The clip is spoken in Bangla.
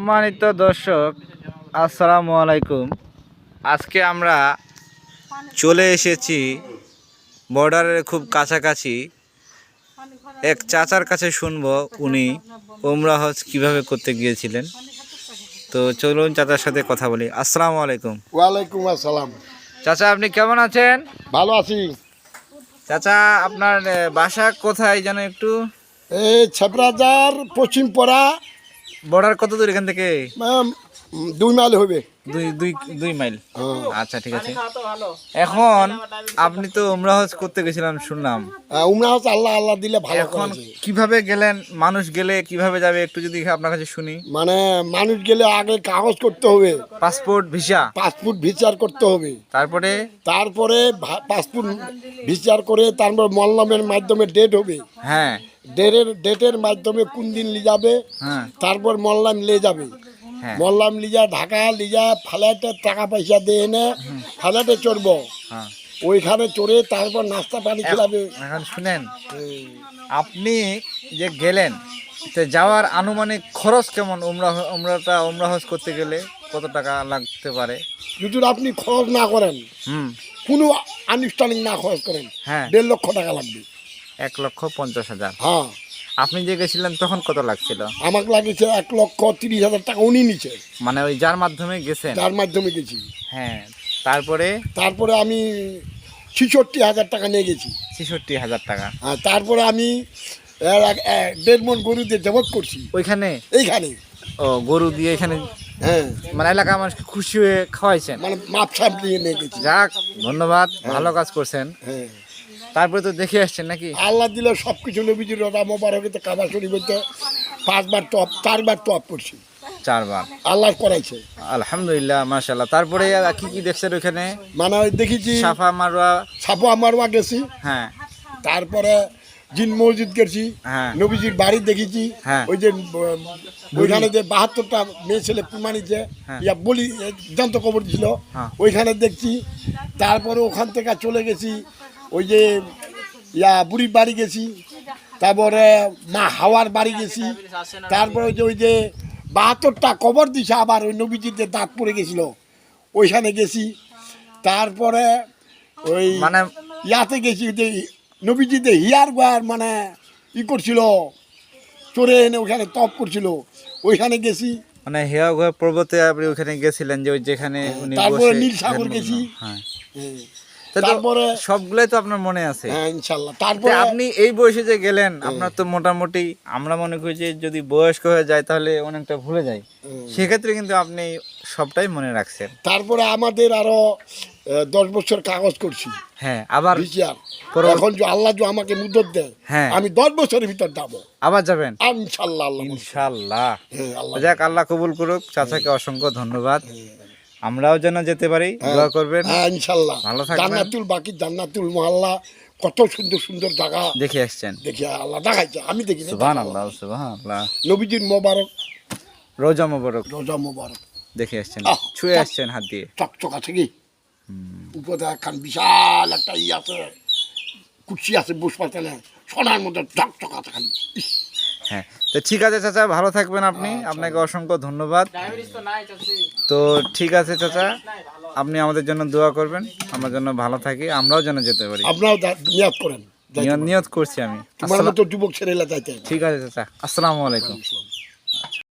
সম্মানিত দর্শক আসসালামু আলাইকুম। আজকে আমরা চলে এসেছি বর্ডারের খুব কাছাকাছি। এক চাচার কাছে শুনব উনি ওমরা হজ কীভাবে করতে গিয়েছিলেন। তো চলুন চাচার সাথে কথা বলি। আসসালামু আলাইকুম। ওয়ালাইকুম আসসালাম। চাচা আপনি কেমন আছেন? ভালো আছি। চাচা আপনার বাসা কোথায় যেন একটু? এই ছেপরাজার পশ্চিম পড়া বর্ডার কত দূর এখান থেকে? দুই মাইল হবে। দুই দুই দুই মাইল। হ্যাঁ। আচ্ছা ঠিক আছে। এখন আপনি তো উমরা হজ করতে গেছিলাম শুনলাম। আহ, উমরা হচ্ছে আল্লাহ আল্লাহ দিলে ভালো এখন কীভাবে গেলেন মানুষ গেলে কীভাবে যাবে একটু যদি আপনার কাছে শুনি। মানে মানুষ গেলে আগে কাগজ করতে হবে। Passport visa? পাসপোর্ট বিচার করতে হবে। তারপরে? তারপরে পাসপোর্ট বিচার করে তারপর মল্লামের মাধ্যমে ডেট হবে। হ্যাঁ। ডেটের ডেটের মাধ্যমে কোন দিন লি যাবে হ্যাঁ। তারপর মল্লাম লে যাবে। হ্যাঁ। মল্লাম লিজা ঢাকা লিজা ফ্ল্যাটে টাকা পয়সা দিয়ে এনে ফ্ল্যাটে চড়বো। হ্যাঁ। ওইখানে চড়ে তারপর নাস্তা পানি খেলাবে। এখন শুনেন আপনি যে গেলেন তো যাওয়ার আনুমানিক খরচ কেমন উমরা উমরাটা উমরা হজ করতে গেলে? কত টাকা লাগতে পারে? যদি আপনি খরচ না করেন হুম। কোনো আনুষ্ঠানিক না খরচ করেন হ্যাঁ। দেড় লক্ষ টাকা লাগবে। এক লক্ষ পঞ্চাশ হাজার। হ্যাঁ। আপনি যে গেছিলেন তখন কত লাগছিল? আমাকে লাগেছে এক লক্ষ তিরিশ হাজার টাকা উনি নিচে মানে ওই যার মাধ্যমে গেছেন? তার মাধ্যমে গেছি। হ্যাঁ তারপরে? তারপরে আমি ছিষট্টি হাজার টাকা নিয়ে গেছি। ছেষট্টি হাজার টাকা। আর তারপরে আমি দেড় মন গরু দিয়ে জবত করছি। ওইখানে? এইখানে। ও গরু দিয়ে এখানে? হ্যাঁ। মানে এলাকা মানুষকে খুশি হয়ে খাওয়াইছেন? মানে মাপ সাপ দিয়ে নিয়ে গেছি। যাক ধন্যবাদ ভালো কাজ করছেন। হ্যাঁ। তারপরে তো দেখে আসছেন নাকি? আল্লাহ দিলে সব কিছু নবীজির রোজা মোবারকেতে কাবা শরীফ হইতে পাঁচবার টপ চারবার টপ করছি। চারবার। আল্লাহ করাইছে। আলহামদুলিল্লাহ মাশাল্লাহ তারপরে কি কি দেখছেন ওইখানে? মানে ওই দেখেছি সাফা মারোয়া সাপো আমারওয়া গেছি। হ্যাঁ। তারপরে জিন মসজিদ গেছি। হ্যাঁ। নবীজির বাড়ি দেখেছি। হ্যাঁ। ওই যে ওইখানে যে বাহাত্তরটা মেয়ে ছেলে প্রমাণিছে হ্যাঁ। ইয়া বলি যন্ত্র কবর ছিল। ওইখানে দেখছি। তারপরে ওখান থেকে চলে গেছি। ওই যে ইয়া বুড়ির বাড়ি গেছি তারপরে মা হাওয়ার বাড়ি গেছি তারপরে ওই যে ওই যে বাহাত্তরটা কবর দিছে আবার ওই নবীজিতে দাঁত পড়ে গেছিল ওইখানে গেছি তারপরে ওই মানে ইয়াতে গেছি যে নবীজিতে হিয়ার গোয়ার মানে ই করছিল চড়ে এনে ওখানে তপ করছিল ওইখানে গেছি মানে হেয়া ঘর পর্বতে আপনি ওখানে গেছিলেন যে ওই যেখানে তারপরে নীল সাগর গেছি। হ্যাঁ হ্যাঁ। তারপরে সবগুলাই তো আপনার মনে আছে। হ্যাঁ ইনশাল্লাহ। তারপরে আপনি এই বয়সে যে গেলেন আপনার তো মোটামুটি আমরা মনে করি যে যদি বয়স্ক হয়ে যায় তাহলে অনেকটা ভুলে যায়। সেক্ষেত্রে কিন্তু আপনি সবটাই মনে রাখছেন। তারপরে আমাদের আরও দশ বছর কাগজ করছি। হ্যাঁ আবার বিচার এখন যে আল্লাহ যে আমাকে মুদত দেয় হ্যাঁ। আমি দশ বছরের ভিতর যাব। আবার যাবেন? ইনশাল্লাহ হ্যাঁ যাক আল্লাহ কবুল করুক। চাচাকে অসংখ্য ধন্যবাদ। আমরাও যেন যেতে পারি। দোয়া করবেন। হ্যাঁ ইনশাল্লাহ। ভালো থাকবেন। জান্নাতুল বাকি জান্নাতুল মহল্লা কত সুন্দর সুন্দর জায়গা। দেখে আসছেন। দেখি আল্লাহ দেখাইছে আমি দেখি সুবহান আল্লাহ সুবহান আল্লাহ নবীজির মোবারক। রোজা মোবারক। রোজা মোবারক। দেখে আসছেন। ছুঁয়ে আসছেন হাত দিয়ে। চকচক আছে কি? উপরে একখান বিশাল একটা ই আছে। কুচি আছে বুসপাতালে সোনার মধ্যে চকচক আছে খালি। হ্যাঁ। তো ঠিক আছে চাচা ভালো থাকবেন আপনি। আপনাকে অসংখ্য ধন্যবাদ। তো ঠিক আছে চাচা আপনি আমাদের জন্য দোয়া করবেন। আমরা যেন ভালো থাকি আমরাও যেন যেতে পারি। আপনারাও নিয়াত করেন। নিয়ত করছি আমি। যুবক যাইতে ঠিক আছে চাচা। আসসালামু আলাইকুম।